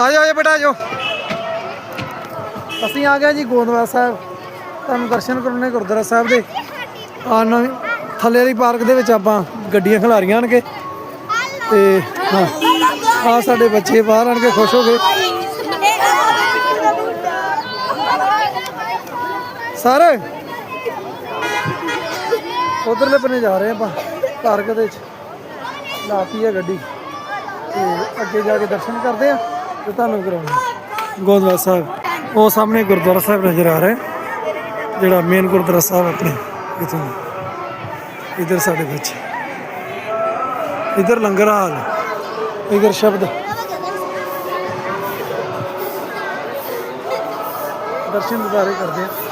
ਆ ਜਾਓ ਆ ਬੇਟਾ ਆ ਜਾਓ ਅਸੀਂ ਆ ਗਏ ਜੀ ਗੋਦਵਾਲ ਸਾਹਿਬ। ਤੁਹਾਨੂੰ ਦਰਸ਼ਨ ਕਰਾਉਣੇ ਗੁਰਦੁਆਰਾ ਸਾਹਿਬ ਦੇ। ਆ ਨਵੀਂ, ਥੱਲੇ ਵਾਲੀ ਪਾਰਕ ਦੇ ਵਿੱਚ ਆਪਾਂ ਗੱਡੀਆਂ ਖਿਲਾਰੀਆਂ ਆਣਗੇ। ਤੇ ਹਾਂ, ਆ ਸਾਡੇ ਬੱਚੇ ਬਾਹਰ ਆਣ ਕੇ ਖੁਸ਼ ਹੋ ਗਏ ਸਰ, ਉਧਰਲੇ ਬੰਨੇ ਜਾ ਰਹੇ ਆਪਾਂ, ਪਾਰਕ ਦੇ ਵਿੱਚ। ਲਾਤੀ ਹੈ ਗੱਡੀ। ਤੇ ਅੱਗੇ ਜਾ ਕੇ ਦਰਸ਼ਨ ਕਰਦੇ ਆ। ਤੁਹਾਨੂੰ ਕਰਾਉਣਾ ਗੋਦਵਾਲ ਸਾਹਿਬ ਉਹ ਸਾਹਮਣੇ ਗੁਰਦੁਆਰਾ ਸਾਹਿਬ ਨਜ਼ਰ ਆ ਰਿਹਾ ਹੈ, ਜਿਹੜਾ ਮੇਨ ਗੁਰਦੁਆਰਾ ਸਾਹਿਬ ਆਪਣੇ ਇਥੋਂ। ਇਧਰ ਸਾਡੇ ਬੱਚੇ ਇਧਰ ਲੰਗਰ ਹਾਲ। ਇਧਰ ਸ਼ਬਦ। ਦਰਸ਼ਨ ਦੁਬਾਰੇ ਕਰਦੇ ਆ।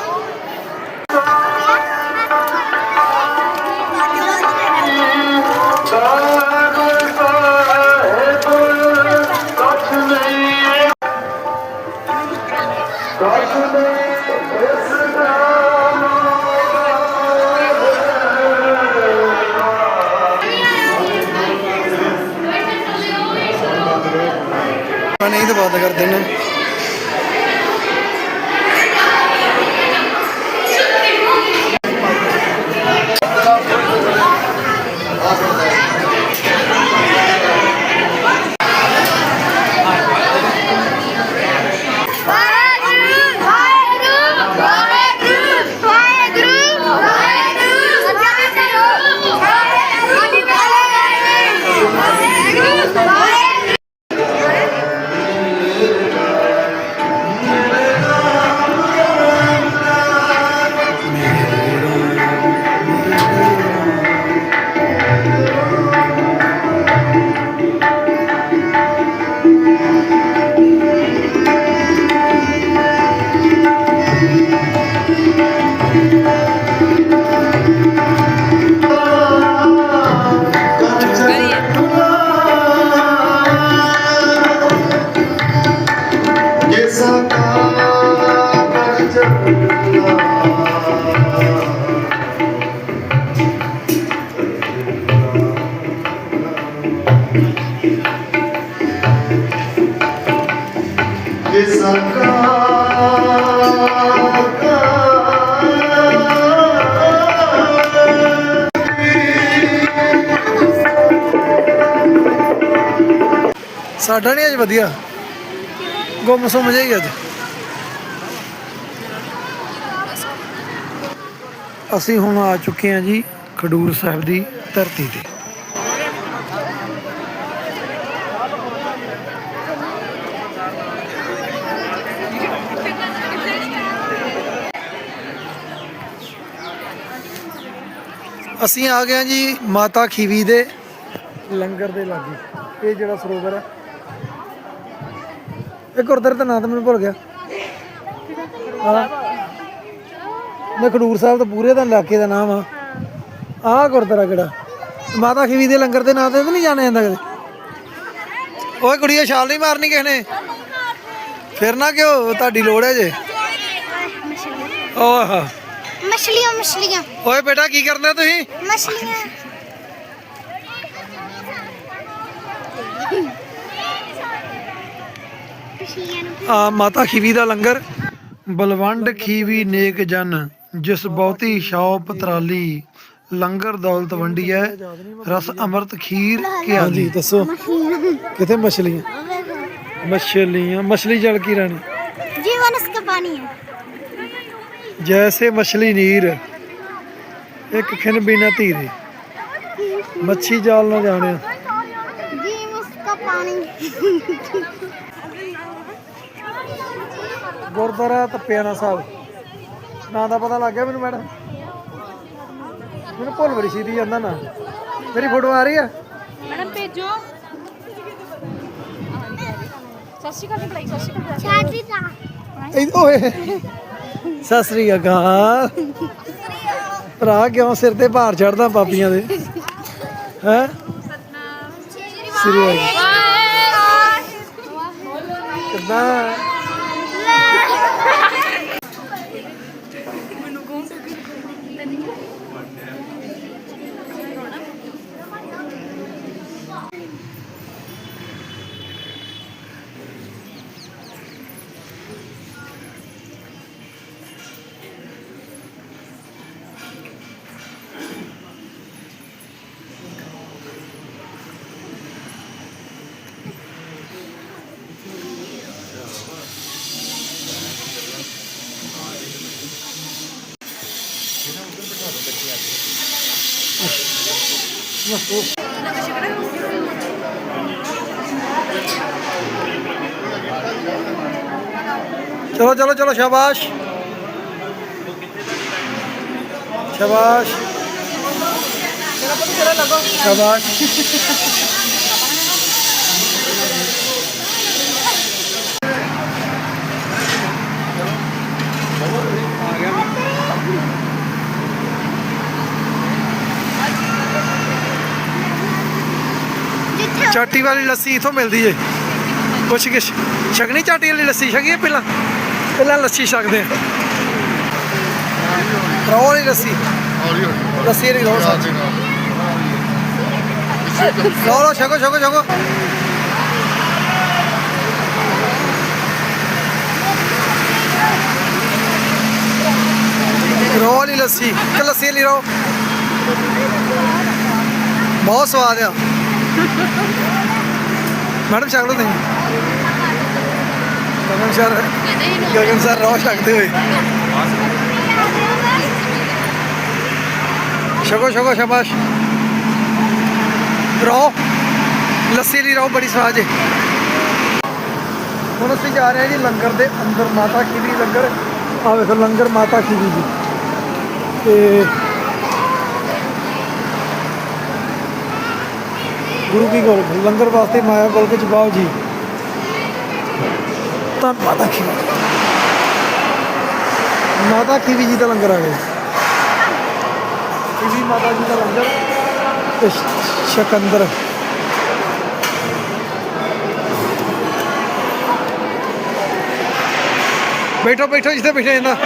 ਸਾਡਾ ਨਹੀਂ ਅੱਜ ਵਧੀਆ। ਗੁੰਮ ਸੁੰਮ ਜਾਈ ਅੱਜ। ਅਸੀਂ ਹੁਣ ਆ ਚੁੱਕੇ ਹਾਂ ਜੀ ਖਡੂਰ ਸਾਹਿਬ ਦੀ ਧਰਤੀ ਤੇ। ਅਸੀਂ ਆ ਗਏ ਹਾਂ ਜੀ ਮਾਤਾ ਖੀਵੀ ਦੇ ਲੰਗਰ ਦੇ ਲਾਗੇ। ਇਹ ਜਿਹੜਾ ਸਰੋਵਰ ਹੈ। ਇਹ ਗੁਰਦੁਆਰੇ ਦਾ ਨਾਂ ਤਾਂ ਮੈਨੂੰ ਭੁੱਲ ਗਿਆ। ਹਾਂ। ਮੈਂ ਖਡੂਰ ਸਾਹਿਬ ਤੋਂ ਪੂਰੇ ਦਾ ਇਲਾਕੇ ਦਾ ਨਾਮ ਆ। ਆਹ ਗੁਰਦੁਆਰਾ ਕਿਹੜਾ? ਮਾਤਾ ਖੀਵੀ ਦੇ ਲੰਗਰ ਦੇ ਨਾਂ ਤੇ ਨਹੀਂ ਜਾਣਿਆ ਜਾਂਦਾ ਕਦੇ? ਓਏ ਕੁੜੀਏ ਛਾਲ ਨਹੀਂ ਮਾਰਨੀ ਕਿਸ ਨੇ? ਫਿਰ ਨਾ ਕਿਉਂ? ਤੁਹਾਡੀ ਲੋੜ ਹੈ ਜੇ। ਓਹ ਮਛਲੀਆਂ ਮਛਲੀਆਂ। ਓਏ ਬੇਟਾ ਕੀ ਕਰਨਾ ਤੁਸੀਂ? ਮਛਲੀਆਂ। ਆ ਮਾਤਾ ਖੀਵੀ ਦਾ ਲੰਗਰ। ਬਲਵੰਡ ਖੀਵੀ ਨੇਕ ਜਨ। ਜਿਸ ਬਹੁਤੀ ਸ਼ੌ ਪਤਰਾਲੀ ਲੰਗਰ ਦੌਲਤ ਵੰਡੀ ਐ ਰਸ ਅਮਰਤ ਖੀਰ ਕੀ ਹਾਂਜੀ ਦੱਸੋ ਕਿਤੇ ਮਛਲੀਆਂ? ਮਛਲੀਆਂ ਮਛਲੀ ਜਲ ਕੀ ਰਾਣੀ ਜੀਵਨ ਇਸ ਪਾਣੀ ਹੈ। ਜੈਸੇ ਮਛਲੀ ਨੀਰ ਇੱਕ ਖਿਨ ਬਿਨਾ ਧੀਰੇ। ਮੱਛੀ ਜਾਲ ਨਾ ਜਾਣਿਆ। ਜੀ ਮੁਸਕਾ ਪਾਣੀ ਗੁਰਦੁਆਰਾ ਤਪਿਆਣਾ ਸਾਹਿਬ। ਨਾਂ ਦਾ ਪਤਾ ਲੱਗ ਗਿਆ ਮੈਨੂੰ ਮੈਡਮ। ਮੈਨੂੰ ਭੁੱਲ ਬੜੀ ਸੀਦੀ ਜਾਂਦਾ ਨਾ। ਮੇਰੀ ਫੋਟੋ ਆ ਰਹੀ ਆ। ਮੈਡਮ ਭੇਜੋ। ਸਤਿ ਸ਼੍ਰੀ ਅਕਾਲ ਬਲਾਈ ਸਤਿ ਸ਼੍ਰੀ ਅਕਾਲ। ਸ਼ਾਦੀ ਇਹ ਓਏ। ਸਤਿ ਸ਼੍ਰੀ ਅਕਾਲ। ਭਰਾ ਕਿਉਂ ਸਿਰ ਤੇ ਭਾਰ ਚੜਦਾ ਪਾਪੀਆਂ ਦੇ? ਹੈ? ਸਤਨਾਮ। ਸ਼੍ਰੀ ਵਾਹਿਗੁਰੂ। ਕਿਦਾਂ? चलो चलो चलो शाबाश शाबाश शाबाश ਚਾਟੀ ਵਾਲੀ ਲੱਸੀ ਇਥੋਂ ਮਿਲਦੀ ਏ ਪੁੱਛ ਕੇ ਛਕਣੀ ਚਾਟੀ ਵਾਲੀ ਲੱਸੀ ਛਕੀਏ ਪਹਿਲਾਂ? ਪਹਿਲਾਂ ਲੱਸੀ ਛਕਦੇ ਆ। ਰੋ ਵਾਲੀ ਲੱਸੀ। ਹੌਲੀ ਹੌਲੀ ਲੱਸੀ ਵਾਲੀ ਰੋ ਰਾਤ ਦੇ ਨਾਲ ਲੋ ਲੋ ਛਕੋ ਛਕੋ ਛਕੋ। ਰੋ ਵਾਲੀ ਲੱਸੀ ਕਿ ਲੱਸੀ ਵਾਲੀ ਰੋ ਬਹੁਤ ਸਵਾਦ ਆ। ਮੈਡਮ, ਛਕ ਲਓ ਤੁਸੀਂ। ਗਗਨ ਸਰ ਗਗਨ ਸਰ ਰੋ ਛਕਦੇ ਹੋਏ। ਛਕੋ ਛਕੋ, ਸ਼ਾਬਾਸ਼। ਰੋ, ਲੱਸੀ ਦੀ ਰੋ ਬੜੀ ਸਵਾਦ ਹੈ ਹੁਣ ਅਸੀਂ ਜਾ ਰਹੇ ਹਾਂ ਜੀ ਲੰਗਰ ਦੇ ਅੰਦਰ, ਮਾਤਾ ਖੀਰੀ ਲੰਗਰ। ਆ ਵੇਖੋ, ਲੰਗਰ ਮਾਤਾ ਖੀਰੀ ਜੀ। ਤੇ ਗੁਰੂ ਕੀ ਗੋਲ, ਲੰਗਰ ਵਾਸਤੇ ਮਾਇਆ ਕੋਲ ਕੇ ਜਵਾਬ ਜੀ। ਤਾਂ ਮਾਤਾ ਖੀਰੀ ਮਾਤਾ ਖੀਰੀ ਜੀ ਦਾ ਲੰਗਰ ਆ ਗਿਆ ਖੀਰੀ ਮਾਤਾ ਜੀ ਦਾ ਲੰਗਰ? ਸ਼ਕੰਦਰ। ਬੈਠੋ ਬੈਠੋ, ਜਿੱਥੇ ਬੈਠੇ ਜਾਂਦਾ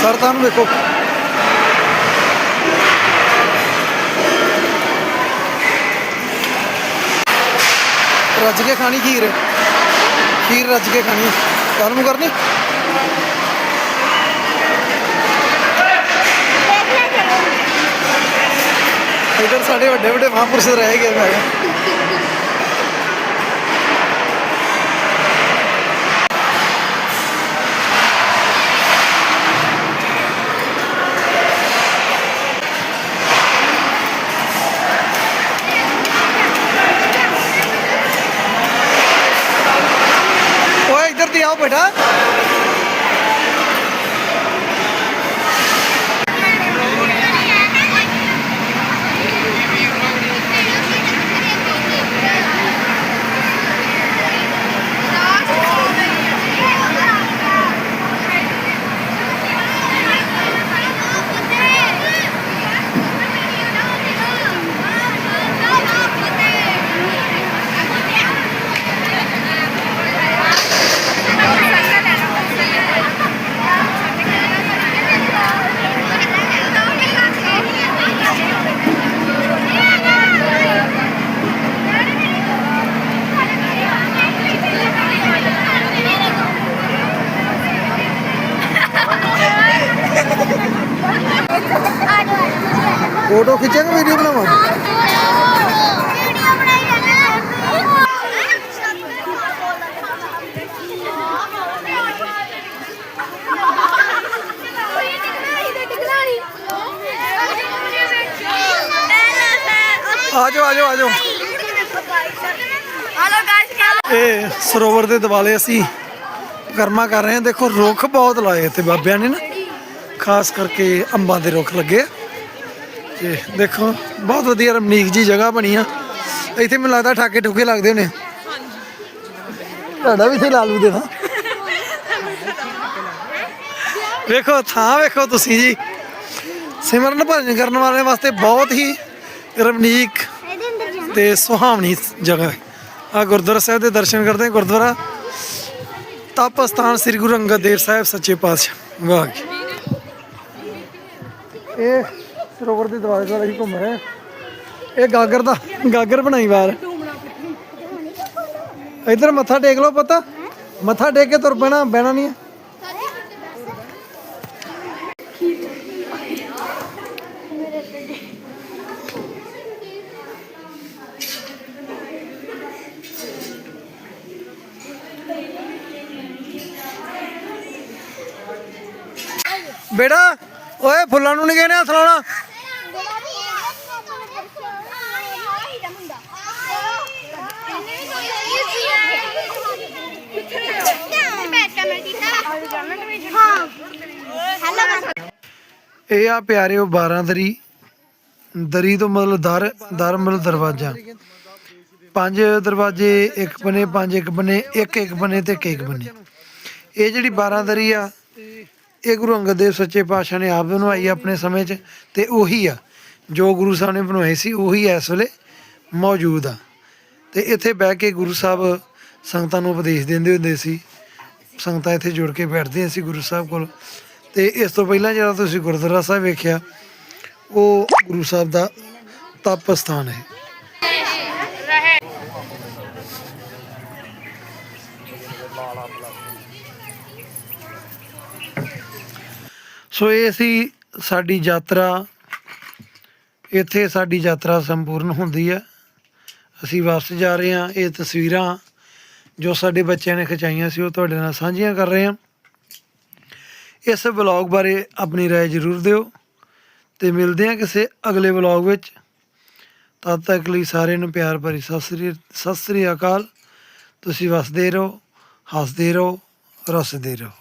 ਸਰ ਤੁਹਾਨੂੰ ਵੇਖੋ ਰੱਜ ਕੇ ਖਾਣੀ ਖੀਰ। ਖੀਰ ਰੱਜ ਕੇ ਖਾਣੀ। ਤੁਹਾਨੂੰ ਕਰਨੀ? ਇਧਰ ਸਾਡੇ ਵੱਡੇ ਵੱਡੇ ਮਹਾਂਪੁਰਸ਼ ਰਹਿ ਗਏ ਮੈਂ ਕਿਹਾ ਓਏ ਆਓ ਬੇਟਾ? ਫੋਟੋ ਖਿੱਚਾਂਗੇ, ਵੀਡੀਓ ਬਣਾਵਾਂਗੇ? ਵੀਡੀਓ ਬਣਾਈ ਆ ਜਾਓ ਆ ਜਾਓ ਆ ਜਾਓ ਹਲੋ ਗਾਇਸ ਇਹ ਸਰੋਵਰ ਦੇ ਦਿਵਾਲੇ ਅਸੀਂ ਕਰਮਾ ਕਰ ਰਹੇ ਹਾਂ। ਦੇਖੋ, ਰੁੱਖ ਬਹੁਤ ਲਾਏ ਤੇ ਬਾਬਿਆਂ ਨੇ ਨਾ। ਖਾਸ ਕਰਕੇ ਅੰਬਾਂ ਦੇ ਰੁੱਖ ਲੱਗੇ ਆ। ਤੇ ਦੇਖੋ, ਬਹੁਤ ਵਧੀਆ ਰਮਨੀਕ ਜੀ ਜਗ੍ਹਾ ਬਣੀ ਆ। ਇੱਥੇ ਮੈਨੂੰ ਲੱਗਦਾ ਠਾਕੇ ਠੁਕੇ ਲੱਗਦੇ ਹੋਣੇ। ਤੁਹਾਡਾ ਵੀ ਇੱਥੇ ਲਾਲੂ ਦੇ ਨਾ ਵੇਖੋ, ਥਾਂ ਵੇਖੋ ਤੁਸੀਂ ਜੀ। ਸਿਮਰਨ ਭਜਨ ਕਰਨ ਵਾਲੇ ਵਾਸਤੇ ਬਹੁਤ ਹੀ ਰਮਨੀਕ ਇਹਦੇ ਅੰਦਰ ਤੇ ਸੁਹਾਵਣੀ ਜਗ੍ਹਾ ਹੈ। ਆ ਗੁਰਦੁਆਰਾ ਸਾਹਿਬ ਦੇ ਦਰਸ਼ਨ ਕਰਦੇ ਹਾਂ, ਗੁਰਦੁਆਰਾ ਤਪ ਸਥਾਨ ਸ੍ਰੀ ਗੁਰੂ ਅੰਗਦ ਦੇਵ ਸਾਹਿਬ ਸੱਚੇ ਪਾਤਸ਼ਾਹ। ਵਾਹ ਇਹ ਸਰੋਵਰ ਦੇ ਦੁਆਲੇ ਦੁਆਲੇ ਅਸੀਂ ਘੁੰਮ ਰਹੇ ਹਾਂ। ਇਹ ਗਾਗਰ ਦਾ ਗਾਗਰ ਬਣਾਈ ਬਾਹਰ। ਇੱਧਰ ਮੱਥਾ ਟੇਕ ਲਓ ਪੁੱਤ। ਮੱਥਾ ਟੇਕ ਕੇ ਤੁਰ ਪੈਣਾ, ਬਹਿਣਾ ਨਹੀਂ ਹੈ। ਬੇਟਾ, ਓਏ ਫੁੱਲਾਂ ਨੂੰ ਨਹੀਂ ਕਹਿੰਦੇ ਹੱਥ ਲਾਉਣਾ। ਇਹ ਆ ਪਿਆਰਿਓ 12 ਦਰੀ ਦਰੀ ਤੋਂ ਮਤਲਬ ਦਰ ਦਰ ਮਤਲਬ ਦਰਵਾਜ਼ਾ। ਪੰਜ ਦਰਵਾਜ਼ੇ, ਇੱਕ ਬਨੇ ਪੰਜ ਇੱਕ ਬਨੇ ਇੱਕ ਇੱਕ ਬਨੇ ਤੇ ਇੱਕ ਇੱਕ ਬਨੇ ਇਹ ਜਿਹੜੀ 12 ਦਰੀ ਆ, ਇਹ ਗੁਰੂ ਅੰਗਦ ਦੇਵ ਸੱਚੇ ਪਾਤਸ਼ਾਹ ਨੇ ਆਪ ਬਣਵਾਈ ਆਪਣੇ ਸਮੇਂ 'ਚ ਤੇ ਉਹੀ ਆ। ਜੋ ਗੁਰੂ ਸਾਹਿਬ ਨੇ ਬਣਵਾਈ ਸੀ, ਉਹੀ ਇਸ ਵੇਲੇ ਮੌਜੂਦ ਆ। ਤੇ ਇੱਥੇ ਬਹਿ ਕੇ ਗੁਰੂ ਸਾਹਿਬ ਸੰਗਤਾਂ ਨੂੰ ਉਪਦੇਸ਼ ਦਿੰਦੇ ਹੁੰਦੇ ਸੀ ਸੰਗਤਾਂ ਇੱਥੇ ਜੁੜ ਕੇ ਬੈਠਦੀਆਂ ਸੀ ਗੁਰੂ ਸਾਹਿਬ ਕੋਲ। ਤੇ ਇਸ ਤੋਂ ਪਹਿਲਾਂ ਜਿਹੜਾ ਤੁਸੀਂ ਗੁਰਦੁਆਰਾ ਸਾਹਿਬ ਵੇਖਿਆ, ਉਹ ਗੁਰੂ ਸਾਹਿਬ ਦਾ ਤਪ ਸਥਾਨ ਹੈ। ਸੋ ਇਹ ਸੀ ਸਾਡੀ ਯਾਤਰਾ। ਇੱਥੇ ਸਾਡੀ ਯਾਤਰਾ ਸੰਪੂਰਨ ਹੁੰਦੀ ਹੈ। ਅਸੀਂ ਵਾਪਸ ਜਾ ਰਹੇ ਹਾਂ, ਇਹ ਤਸਵੀਰਾਂ ਜੋ ਸਾਡੇ ਬੱਚਿਆਂ ਨੇ ਖਿਚਾਈਆਂ ਸੀ ਉਹ ਤੁਹਾਡੇ ਨਾਲ ਸਾਂਝੀਆਂ ਕਰ ਰਹੇ ਹਾਂ ਇਸ ਵਲੌਗ ਬਾਰੇ ਆਪਣੀ رائے ਜ਼ਰੂਰ ਦਿਓ ਤੇ ਮਿਲਦੇ ਹਾਂ ਕਿਸੇ ਅਗਲੇ ਵਲੌਗ ਵਿੱਚ ਤਦ ਤੱਕ ਲਈ ਸਾਰਿਆਂ ਨੂੰ ਪਿਆਰ ਭਰੀ ਸਤਿ ਸ੍ਰੀ ਸਤਿ ਸ੍ਰੀ ਅਕਾਲ ਤੁਸੀਂ ਵਸਦੇ ਰਹੋ ਹੱਸਦੇ ਰਹੋ ਰਸਦੇ ਰਹੋ